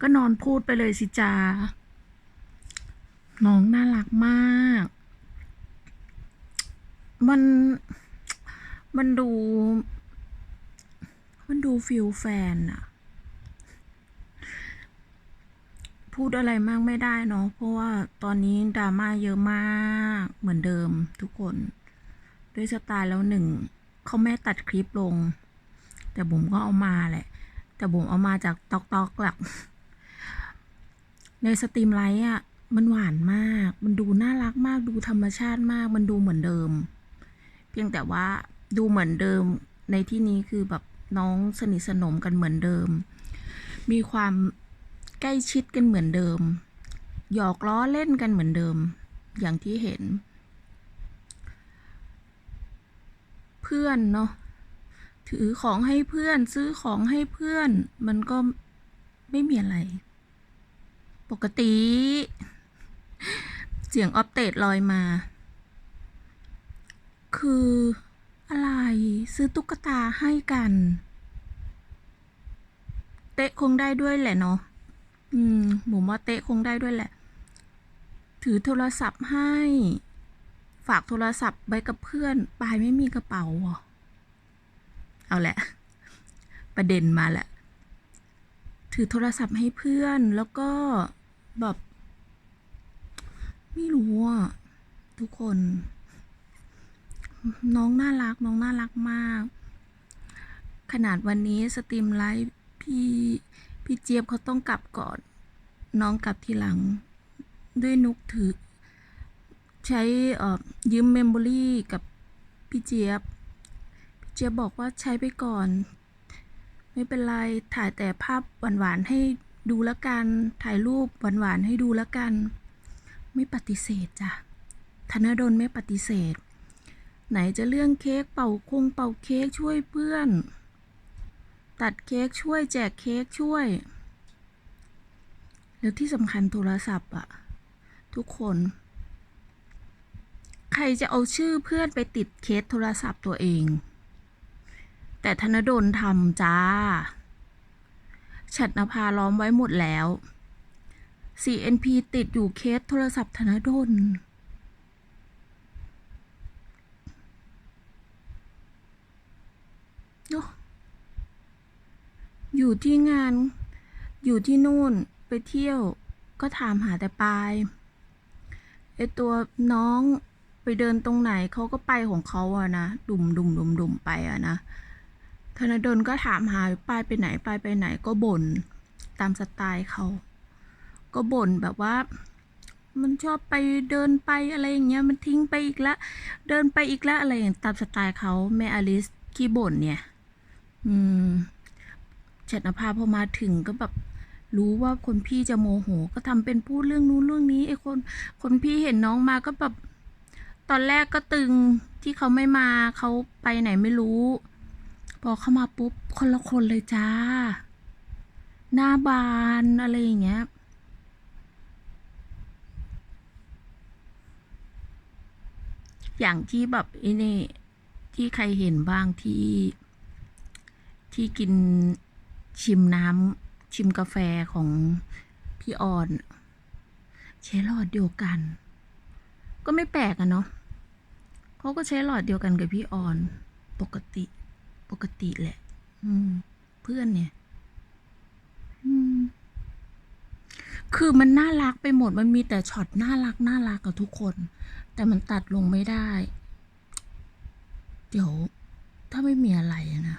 ก็นอนพูดไปเลยสิจาน้องน่ารักมาก มัน มันดู มันดูฟิลแฟนอะพูดอะไรมากไม่ได้เนาะ เพราะว่าตอนนี้ดราม่าเยอะมากเหมือนเดิมทุกคน ด้วยสไตล์แล้วหนึ่ง เขาแม่ตัดคลิปลง แต่บุ๋มก็เอามาแหละ แต่บุ๋มเอามาจากตอกตอกหลัก ในสตรีมไลท์อะมันหวานมาก มันดูน่ารักมาก ดูธรรมชาติมาก มันดูเหมือนเดิม เพียงแต่ว่าดูเหมือนเดิมในที่นี้คือแบบน้องสนิทสนมกันเหมือนเดิม มีความใกล้ชิดกันเหมือนเดิม หยอกล้อเล่นกันเหมือนเดิม อย่างที่เห็น เพื่อนเนาะ ถือของให้เพื่อน ซื้อของให้เพื่อน มันก็ไม่มีอะไร ปกติ เสียงออฟเดตลอยมา คืออะไรซื้อตุ๊กตาให้กัน เตะคงได้ด้วยแหละเนาะอืมผมว่าเตะคงได้ด้วยแหละ ถือโทรศัพท์ให้ ฝากโทรศัพท์ไว้กับเพื่อนปายไม่มีกระเป๋าเอาแหละ ประเด็นมาแหละ ถือโทรศัพท์ให้เพื่อนแล้วก็ แบบ ไม่รู้อะ ทุกคน น้องน่ารัก น้องน่ารักมาก ขนาดวันนี้สตรีมไลฟ์พี่ พี่เจี๊ยบเขาต้องกลับก่อน น้องกลับทีหลัง ด้วยนุกถือ ใช้เอ่อยืมเมมโมรี่กับพี่เจี๊ยบ พี่เจี๊ยบบอกว่าใช้ไปก่อน ไม่เป็นไร ถ่ายแต่ภาพหวานๆให้ ดูแล้วกัน ถ่ายรูปหวานๆให้ดูแล้วกัน ไม่ปฏิเสธจ้ะธนดลไม่ปฏิเสธ ไหนจะเรื่องเค้กเป่าคงเป่าเค้กช่วยเพื่อน ตัดเค้กช่วยแจกเค้กช่วย แล้วที่สำคัญโทรศัพท์อะทุกคน ใครจะเอาชื่อเพื่อนไปติดเคสโทรศัพท์ตัวเอง แต่ธนดลทำจ้า ฉัตรนภาล้อมไว้หมดแล้ว CNP ติดอยู่เคสโทรศัพท์ธนดลอยู่ที่งาน อยู่ที่นู่นไปเที่ยวก็ถามหาแต่ปลายไอตัวน้องไปเดินตรงไหนเขาก็ไปของเขาอะนะ ดุมดุมดุมดุมไปอะนะ ธนดลก็ถามหาปายไปไหนปายไปไหนก็บ่นตามสไตล์เขา ก็บ่นแบบว่า มันชอบไปเดินไปอะไรอย่างเงี้ยมันทิ้งไปอีกแล้วเดินไปอีกแล้วอะไรอย่างตามสไตล์เขาแม่อลิสขี้บ่นเนี่ย อืมฉันภาพอมาถึงก็แบบรู้ว่าคนพี่จะโมโห ก็ทำเป็นพูดเรื่องนู้นเรื่องนี้ไอ้คนคนพี่เห็นน้องมาก็แบบตอนแรกก็ตึงที่เขาไม่มาเขาไปไหนไม่รู้ พอเข้ามาปุ๊บคนละคนเลยจ้า หน้าบานอะไรอย่างเงี้ยอย่างที่แบบไอ้นี่ที่ใครเห็นบ้างที่ที่กินชิมน้ำชิมกาแฟของพี่ออนใช้หลอดเดียวกัน ก็ไม่แปลกอะเนาะเขาก็ใช้หลอดเดียวกันกับพี่ออนปกติ ปกติแหละ อืม เพื่อนเนี่ย อืม คือมันน่ารักไปหมด มันมีแต่ช็อตน่ารักน่ารักกับทุกคน แต่มันตัดลงไม่ได้ เดี๋ยว ถ้าไม่มีอะไรนะ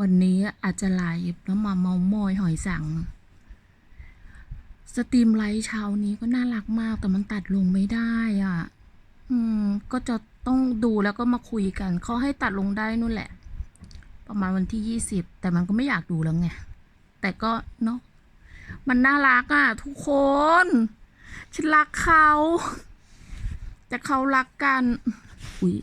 วันนี้อาจจะไลฟ์แล้วมาเมามอยหอยสัง สตรีมไลฟ์เช้านี้ก็น่ารักมาก แต่มันตัดลงไม่ได้อะ อืม ก็จะต้องดูแล้วก็มาคุยกันเขาให้ตัดลงได้นู่นแหละ ประมาณวันที่ยี่สิบแต่มันก็ไม่อยากดูแล้วไง แต่ก็เนาะมันน่ารักอะ ทุกคน ฉันรักเขา แต่เขารักกัน อุ๊ย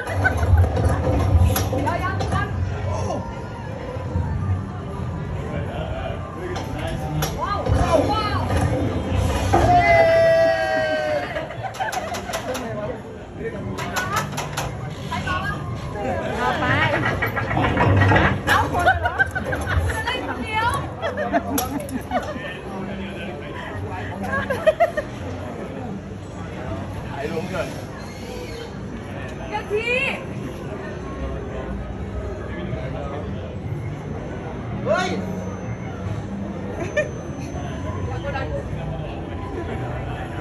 เเฮ้ย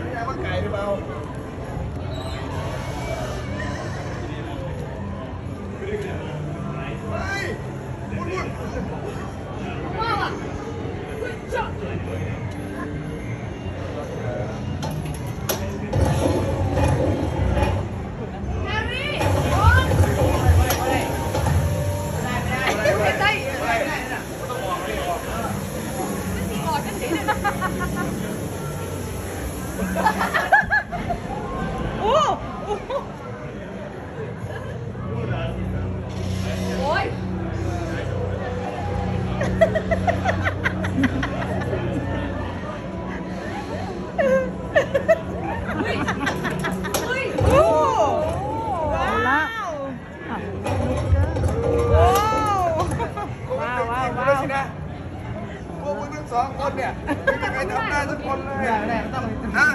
นี่ว่าไก่หรือเปล่าเฮ้ยมุนมุน ว้าวอะเฮ้ยจ๊ะแฮร์รี่โอ๊ยไม่ได้ไม่ได้ไม่ได้กอดกันดิโอ้โอ้ย เฮ้ย โอ้เอาละโอ้ว้าวว้าว กู ว้า ได้ ว สินะพวกมึงทั้งสอ งคนเนี่ยไม่มีใครทำได้สักคนเลยไม่ได้ต้องฮะ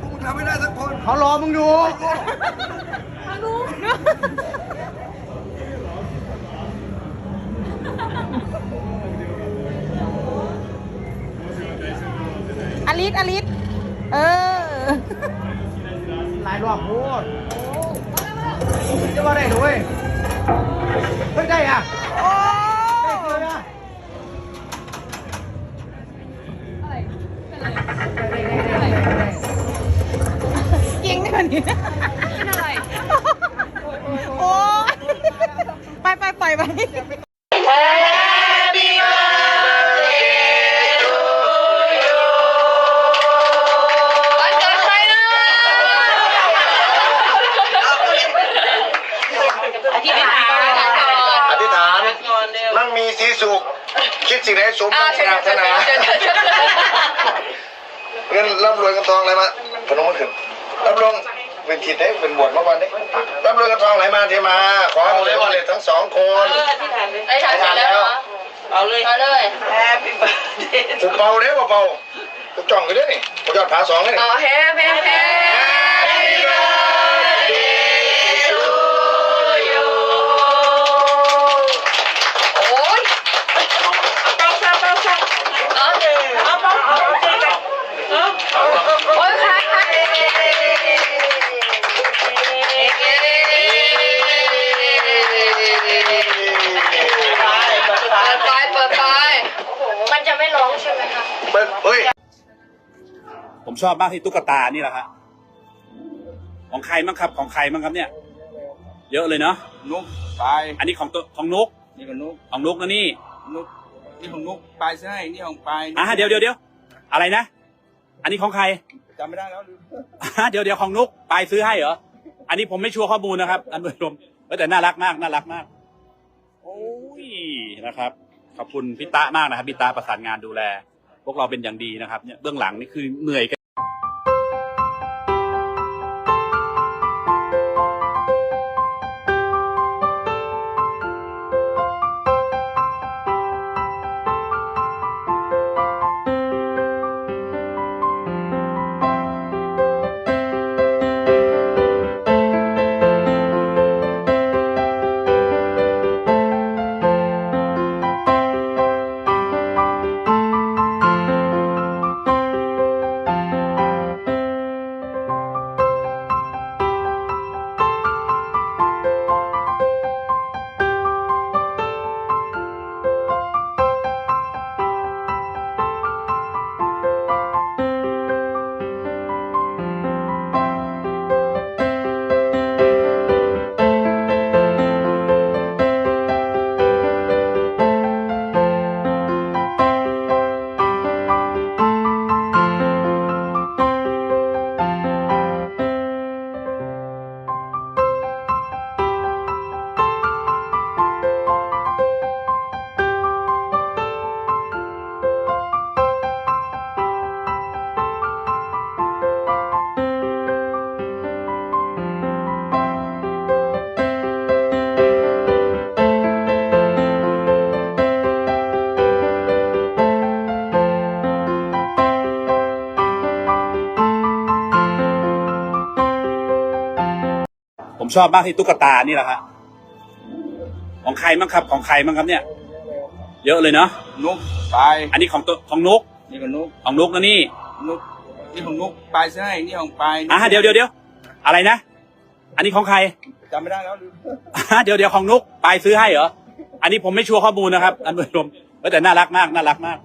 พวกมึงทำไม่ได้สักคน เขารอมึงอยู่ทางนู้นอลิสอลิสเออหลายรอบพูดจะมาได้หนูเว้ยเฮ้ยได้อะ จริงนี่มันนี่เป็นอะไร โอ้ยไปไปปล่อยไปวันเกิดใครนะอธิษฐานก่อนอธิษฐาน มั่งมีสีสุข คิดสิ่งใดสมปรารถนาธนา เงินร่ำรวยกันทองอะไรมาพนมมือขึ้น รับรองเป็นทิศได้เป็นบวชมาก่อนได้รับรวยกันทองไหลมาเทมา ขอให้ผมได้บริทั้งสองคนเอออธิษฐานเลยไอ้ทานเสร็จแล้วเหรอเอาเลยเอาเลยแฮปปี้เบิร์ดเดย์ผมเบาเด้อเบาๆผมจ้องอยู่เด้อนี่ผมยอดผาสองเลยนี่เอาแฮปปี้แฮป ชอบมากที่ตุ๊กตานี่แหละครับของใครมั้งครับ ของใครมั้งครับเนี่ย เยอะเลยเนาะนุกไปอันนี้ของตัวของนุกนี่ของนุกของนุกนะนี่นุกนี่ของนุกไปใช่นี่ของไปอะเดี๋ยวเดี๋ยวเดี๋ยวอะไรนะ อันนี้ของใครจำไม่ได้แล้วลืมอะเดี๋ยวเดี๋ยวของนุกปายซื้อให้เหรออันนี้ผมไม่ชัวร์ข้อมูลนะครับอันผู้ชมเออแต่น่ารักมากน่ารักมาก โอ้ยนะครับขอบคุณพี่ตะมากนะครับพี่ตะประสานงานดูแล พวกเราเป็นอย่างดีนะครับเนี่ยเบื้องหลังนี่คือเหนื่อย ชอบมากที่ตุ๊กตานี่แหละครับของใครมั้งครับ ของใครมั้งครับเนี่ย เยอะเลยเนาะนุกไปอันนี้ของตัวของนุกนี่ของนุกของนุกนะนี่นุกนี่ของนุกไปซื้อให้นี่ของไปอะเดี๋ยวเดี๋ยวเดี๋ยวอะไรนะ อันนี้ของใครจำไม่ได้แล้วลืมอะเดี๋ยวเดี๋ยวของนุกปายซื้อให้เหรออันนี้ผมไม่ชัวร์ข้อมูลนะครับท่านผู้ชมเออแต่น่ารักมากน่ารักมาก